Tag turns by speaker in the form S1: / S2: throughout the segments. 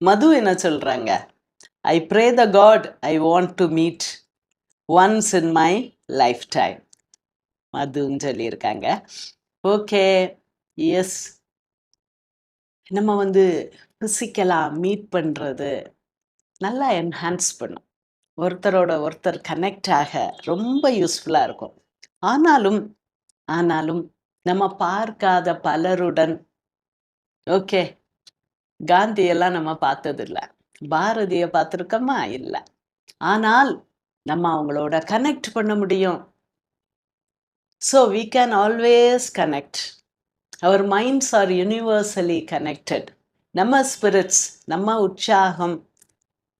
S1: மது என்ன சொல்கிறாங்க I pray the god I want to meet once in my life time மதுன்னு சொல்லியிருக்காங்க. Okay yes நம்ம வந்து ஃபிசிக்கலாக மீட் பண்ணுறது நல்லா என்ஹான்ஸ் பண்ணும். ஒருத்தரோட ஒருத்தர் கனெக்ட் ஆக ரொம்ப யூஸ்ஃபுல்லாக இருக்கும். ஆனாலும் ஆனாலும் நம்ம பார்க்காத பலருடன் ஓகே காந்தியெல்லாம் நம்ம பார்த்ததில்ல. பாரதியை பார்த்துருக்கோமா? இல்லை. ஆனால் நம்ம அவங்களோட கனெக்ட் பண்ண முடியும். So we can always connect our minds are universally connected நம்ம ஸ்பிரிட்ஸ் நம்ம உற்சாகம்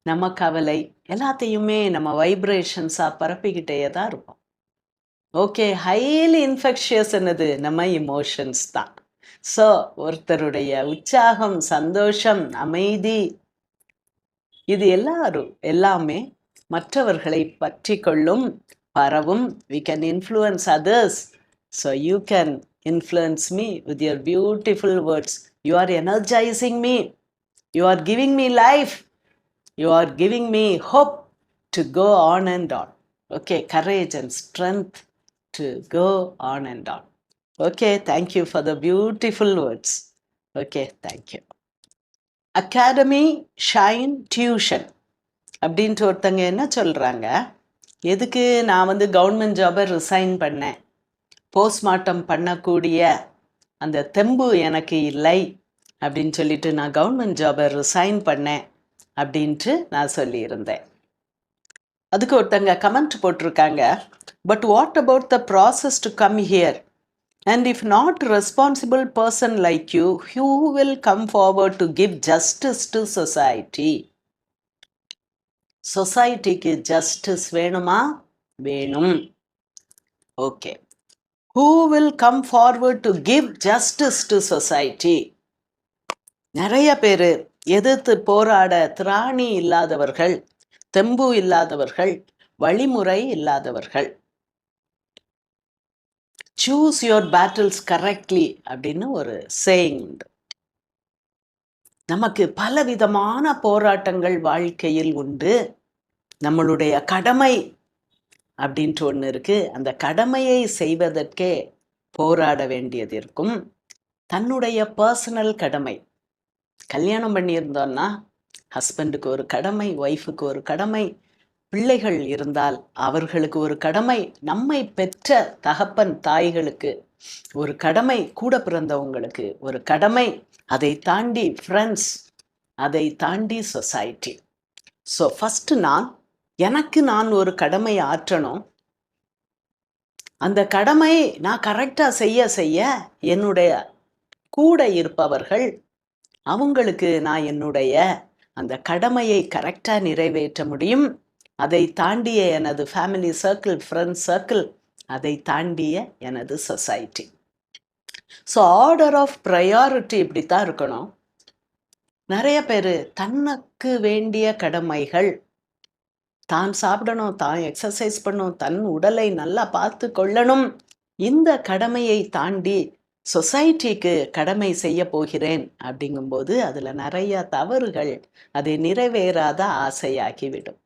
S1: நம்ம கவலை எல்லாத்தையுமே நம்ம வைப்ரேஷன்ஸாக பரப்பிக்கிட்டே தான் இருப்போம். ஓகே ஹைலி இன்ஃபெக்ஷியஸ் என்னது? நம்ம இமோஷன்ஸ் தான். ஸோ ஒருத்தருடைய உற்சாகம் சந்தோஷம் அமைதி இது எல்லாரும் எல்லாமே மற்றவர்களை பற்றி கொள்ளும் பரவும். We can influence others so you can influence me with your beautiful words you are energising me you are giving me life you are giving me hope to go on and on okay courage and strength to go on and on okay thank you for the beautiful words okay thank you Academy Shine Tuition அப்படின்ட்டு ஒருத்தங்க என்ன சொல்கிறாங்க எதுக்கு நான் வந்து government ஜாபை resign பண்ணேன்? Postmortem பண்ணக்கூடிய அந்த தெம்பு எனக்கு இல்லை அப்படின்னு சொல்லிட்டு நான் கவர்மெண்ட் ஜாபை ரிசைன் பண்ணேன் அப்படின்ட்டு நான் சொல்லியிருந்தேன். அதுக்கு ஒருத்தங்க கமெண்ட் போட்டிருக்காங்க but what about the process to come here and if not responsible person like you who will come forward to give justice to society சொசைட்டிக்கு ஜஸ்டிஸ் வேணுமா? வேணும். Okay who will come forward to give justice to society நிறைய பேர் எதிர்த்து போராட திராணி இல்லாதவர்கள் தெம்பு இல்லாதவர்கள் வழிமுறை இல்லாதவர்கள். சூஸ் யுவர் பேட்டில்ஸ் கரெக்ட்லி அப்படின்னு ஒரு சேயிங் உண்டு. நமக்கு பலவிதமான போராட்டங்கள் வாழ்க்கையில் உண்டு. நம்மளுடைய கடமை அப்படின்ட்டு ஒன்று இருக்கு. அந்த கடமையை செய்வதற்கே போராட வேண்டியது இருக்கும். தன்னுடைய பர்சனல் கடமை. கல்யாணம் பண்ணியிருந்தோன்னா ஹஸ்பண்டுக்கு ஒரு கடமை ஒய்ஃபுக்கு ஒரு கடமை பிள்ளைகள் இருந்தால் அவர்களுக்கு ஒரு கடமை நம்மை பெற்ற தகப்பன் தாய்களுக்கு ஒரு கடமை கூட பிறந்தவங்களுக்கு ஒரு கடமை. அதை தாண்டி ஃப்ரெண்ட்ஸ் அதை தாண்டி சொசைட்டி ஸோ ஃபஸ்ட்டு நான் எனக்கு நான் ஒரு கடமை ஆற்றணும். அந்த கடமை நான் கரெக்டாக செய்ய செய்ய என்னுடைய கூட இருப்பவர்கள் அவங்களுக்கு நான் என்னுடைய அந்த கடமையை கரெக்டாக நிறைவேற்ற முடியும். அதை தாண்டிய எனது ஃபேமிலி சர்க்கிள் ஃப்ரெண்ட்ஸ் சர்க்கிள் அதை தாண்டிய எனது society so order of priority இப்படி தான் இருக்கணும். நிறைய பேர் தனக்கு வேண்டிய கடமைகள் தான் சாப்பிடணும் தான் எக்ஸசைஸ் பண்ணும் தன் உடலை நல்லா பார்த்து கொள்ளணும். இந்த கடமையை தாண்டி சொசைட்டிக்கு கடமை செய்ய போகிறேன் அப்படிங்கும்போது அதில் நிறைய தவறுகள் அதை நிறைவேறாத ஆசையாகிவிடும்.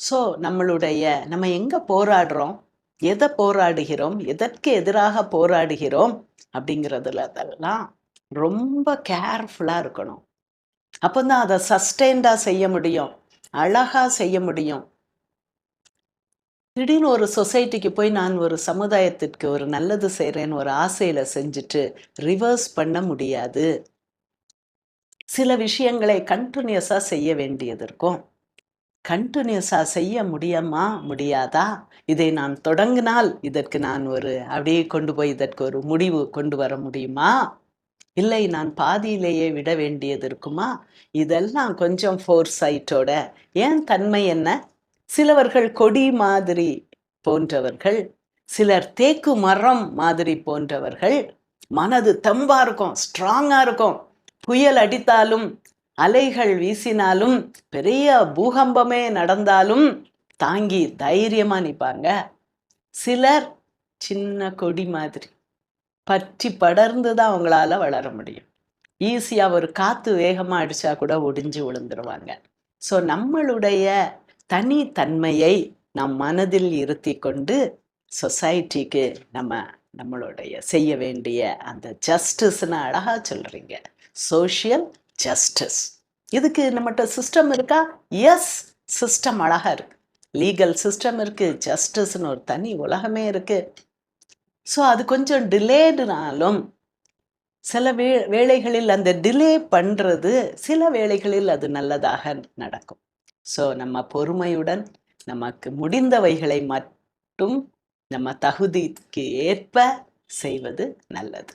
S1: ஸோ நம்மளுடைய நம்ம எங்கே போராடுறோம்? எதை போராடுகிறோம்? எதற்கு எதிராக போராடுகிறோம்? அப்படிங்கிறதுல அதெல்லாம் ரொம்ப கேர்ஃபுல்லாக இருக்கணும். அப்போ தான் அதை சஸ்டெயின்டாக செய்ய முடியும். அழகாக செய்ய முடியும். திடீர்னு ஒரு சொசைட்டிக்கு போய் நான் ஒரு சமுதாயத்திற்கு ஒரு நல்லது செய்கிறேன்னு ஒரு ஆசையில் செஞ்சுட்டு ரிவர்ஸ் பண்ண முடியாது. சில விஷயங்களை கண்டினியூஸாக செய்ய வேண்டியது இருக்கும். கண்டினியூஸாக செய்ய முடியுமா முடியாதா? இதை நான் தொடங்கினால் இதற்கு நான் ஒரு அப்படியே கொண்டு போய் இதற்கு ஒரு முடிவு கொண்டு வர முடியுமா? இல்லை நான் பாதியிலேயே விட வேண்டியது இருக்குமா? இதெல்லாம் கொஞ்சம் ஃபோர் சைட்டோட ஏன் தன்மை என்ன? சிலவர்கள் கொடி மாதிரி போன்றவர்கள் சிலர் தேக்கு மரம் மாதிரி போன்றவர்கள் மனது தெம்பாக இருக்கும் ஸ்ட்ராங்கா இருக்கும் புயல் அடித்தாலும் அலைகள் வீசினாலும் பெரிய பூகம்பமே நடந்தாலும் தாங்கி தைரியமா நிற்பாங்க. சிலர் சின்ன கொடி மாதிரி பற்றி படர்ந்து தான் அவங்களால வளர முடியும். ஈஸியாக ஒரு காற்று வேகமாக அடித்தா கூட ஒடிஞ்சு விழுந்துருவாங்க. ஸோ நம்மளுடைய தனித்தன்மையை நம் மனதில் இருத்தி கொண்டு சொசைட்டிக்கு நம்ம நம்மளுடைய செய்ய வேண்டிய அந்த ஜஸ்டிஸ்னு அழகாக சொல்கிறீங்க சோஷியல் ஜஸ்டிஸ் இதுக்கு நம்மகிட்ட சிஸ்டம் இருக்கா? எஸ் சிஸ்டம் அழகாக இருக்குது லீகல் சிஸ்டம் இருக்குது ஜஸ்டிஸ்னு ஒரு தனி உலகமே இருக்குது ஸோ அது கொஞ்சம் டிலேடுனாலும் சில வே வேளைகளில் அந்த டிலே பண்ணுறது சில வேளைகளில் அது நல்லதாக நடக்கும். ஸோ நம்ம பொறுமையுடன் நமக்கு முடிந்தவைகளை மட்டும் நம்ம தகுதிக்கு ஏற்ப செய்வது நல்லது.